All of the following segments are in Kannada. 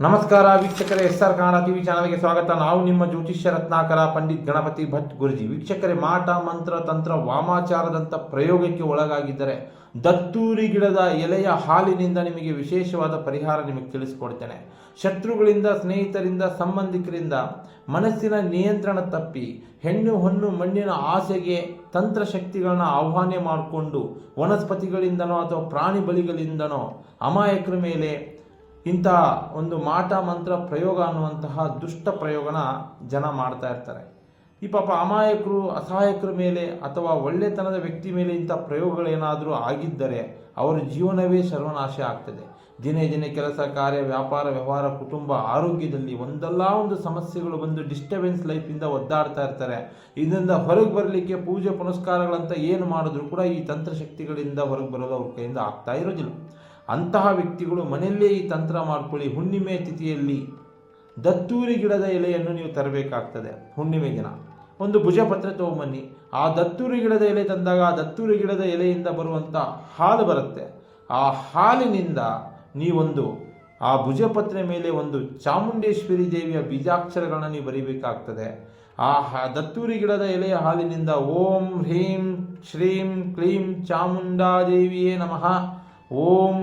ನಮಸ್ಕಾರ ವೀಕ್ಷಕರೇ, ಎಸ್ ಆರ್ ಕನ್ನಡ ಟಿವಿ ಚಾನಲ್ಗೆ ಸ್ವಾಗತ. ನಾವು ನಿಮ್ಮ ಜ್ಯೋತಿಷ್ಯ ರತ್ನಾಕರ ಪಂಡಿತ್ ಗಣಪತಿ ಭಟ್ ಗುರುಜಿ. ವೀಕ್ಷಕರೇ, ಮಾಟ, ಮಂತ್ರ, ತಂತ್ರ, ವಾಮಾಚಾರದಂಥ ಪ್ರಯೋಗಕ್ಕೆ ಒಳಗಾಗಿದ್ದರೆ ದತ್ತೂರಿ ಗಿಡದ ಎಲೆಯ ಹಾಲಿನಿಂದ ನಿಮಗೆ ವಿಶೇಷವಾದ ಪರಿಹಾರ ನಿಮಗೆ ತಿಳಿಸಿಕೊಡ್ತೇನೆ. ಶತ್ರುಗಳಿಂದ, ಸ್ನೇಹಿತರಿಂದ, ಸಂಬಂಧಿಕರಿಂದ ಮನಸ್ಸಿನ ನಿಯಂತ್ರಣ ತಪ್ಪಿ ಹೆಣ್ಣು ಹೊನ್ನು ಮಣ್ಣಿನ ಆಸೆಗೆ ತಂತ್ರಶಕ್ತಿಗಳನ್ನ ಆಹ್ವಾನ ಮಾಡಿಕೊಂಡು ವನಸ್ಪತಿಗಳಿಂದನೋ ಅಥವಾ ಪ್ರಾಣಿ ಬಲಿಗಳಿಂದನೋ ಅಮಾಯಕರ ಮೇಲೆ ಇಂಥ ಒಂದು ಮಾಟ ಮಂತ್ರ ಪ್ರಯೋಗ ಅನ್ನುವಂತಹ ದುಷ್ಟ ಪ್ರಯೋಗನ ಜನ ಮಾಡ್ತಾ ಇರ್ತಾರೆ. ಈ ಪಾಪ ಅಮಾಯಕರು, ಅಸಹಾಯಕರ ಮೇಲೆ ಅಥವಾ ಒಳ್ಳೆತನದ ವ್ಯಕ್ತಿ ಮೇಲೆ ಇಂಥ ಪ್ರಯೋಗಗಳೇನಾದರೂ ಆಗಿದ್ದರೆ ಅವರ ಜೀವನವೇ ಸರ್ವನಾಶ ಆಗ್ತದೆ. ದಿನೇ ದಿನೇ ಕೆಲಸ, ಕಾರ್ಯ, ವ್ಯಾಪಾರ, ವ್ಯವಹಾರ, ಕುಟುಂಬ, ಆರೋಗ್ಯದಲ್ಲಿ ಒಂದಲ್ಲ ಒಂದು ಸಮಸ್ಯೆಗಳು ಬಂದು ಡಿಸ್ಟರ್ಬೆನ್ಸ್ ಲೈಫಿಂದ ಒದ್ದಾಡ್ತಾ ಇರ್ತಾರೆ. ಇದರಿಂದ ಹೊರಗೆ ಬರಲಿಕ್ಕೆ ಪೂಜೆ ಪುನಸ್ಕಾರಗಳಂತ ಏನು ಮಾಡಿದ್ರು ಕೂಡ ಈ ತಂತ್ರಶಕ್ತಿಗಳಿಂದ ಹೊರಗೆ ಬರೋದು ಅವ್ರ ಕೈಯಿಂದ ಆಗ್ತಾ ಇರೋದಿಲ್ಲ. ಅಂತಹ ವ್ಯಕ್ತಿಗಳು ಮನೆಯಲ್ಲೇ ಈ ತಂತ್ರ ಮಾಡ್ಕೊಳ್ಳಿ. ಹುಣ್ಣಿಮೆ ತಿಥಿಯಲ್ಲಿ ದತ್ತೂರಿ ಗಿಡದ ಎಲೆಯನ್ನು ನೀವು ತರಬೇಕಾಗ್ತದೆ. ಹುಣ್ಣಿಮೆ ದಿನ. ಒಂದು ಭುಜಪತ್ರೆ ತಗೊಂಬನ್ನಿ. ಆ ದತ್ತೂರಿ ಗಿಡದ ಎಲೆ ತಂದಾಗ ಆ ದತ್ತೂರಿ ಗಿಡದ ಎಲೆಯಿಂದ ಬರುವಂಥ ಹಾಲು ಬರುತ್ತೆ. ಆ ಹಾಲಿನಿಂದ ನೀವೊಂದು ಆ ಭುಜಪತ್ರೆ ಮೇಲೆ ಒಂದು ಚಾಮುಂಡೇಶ್ವರಿ ದೇವಿಯ ಬೀಜಾಕ್ಷರಗಳನ್ನು ನೀವು ಬರೀಬೇಕಾಗ್ತದೆ. ಆ ದತ್ತೂರಿ ಗಿಡದ ಎಲೆಯ ಹಾಲಿನಿಂದ ಓಂ ಹ್ರೀಂ ಶ್ರೀಂ ಕ್ಲೀಂ ಚಾಮುಂಡಾದೇವಿಯೇ ನಮಃ. ಓಂ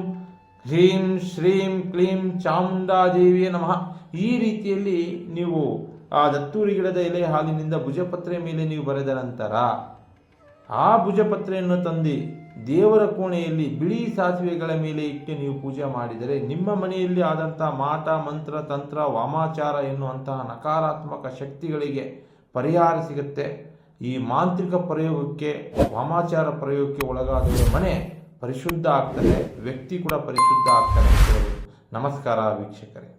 ಹ್ರೀಂ ಶ್ರೀಂ ಕ್ಲೀಂ ಚಾಮುಂಡಾದೇವಿಯ ನಮಃ. ಈ ರೀತಿಯಲ್ಲಿ ನೀವು ಆ ದತ್ತೂರಿ ಗಿಡದ ಎಲೆ ಹಾಲಿನಿಂದ ಭುಜಪತ್ರೆ ಮೇಲೆ ನೀವು ಬರೆದ ನಂತರ ಆ ಭುಜಪತ್ರೆಯನ್ನು ತಂದು ದೇವರ ಕೋಣೆಯಲ್ಲಿ ಬಿಳಿ ಸಾಸಿವೆಗಳ ಮೇಲೆ ಇಟ್ಟು ನೀವು ಪೂಜೆ ಮಾಡಿದರೆ ನಿಮ್ಮ ಮನೆಯಲ್ಲಿ ಆದಂಥ ಮಾಟ, ಮಂತ್ರ, ತಂತ್ರ, ವಾಮಾಚಾರ ಎನ್ನುವಂತಹ ನಕಾರಾತ್ಮಕ ಶಕ್ತಿಗಳಿಗೆ ಪರಿಹಾರ ಸಿಗುತ್ತೆ. ಈ ಮಾಂತ್ರಿಕ ಪ್ರಯೋಗಕ್ಕೆ, ವಾಮಾಚಾರ ಪ್ರಯೋಗಕ್ಕೆ ಒಳಗಾದವರ ಮನೆ ಪರಿಶುದ್ಧ ಆಗ್ತದೆ ವ್ಯಕ್ತಿ ಕೂಡ ಪರಿಶುದ್ಧ ಆಗ್ತಾನೆ ಅಂತ. ನಮಸ್ಕಾರ ವೀಕ್ಷಕರೇ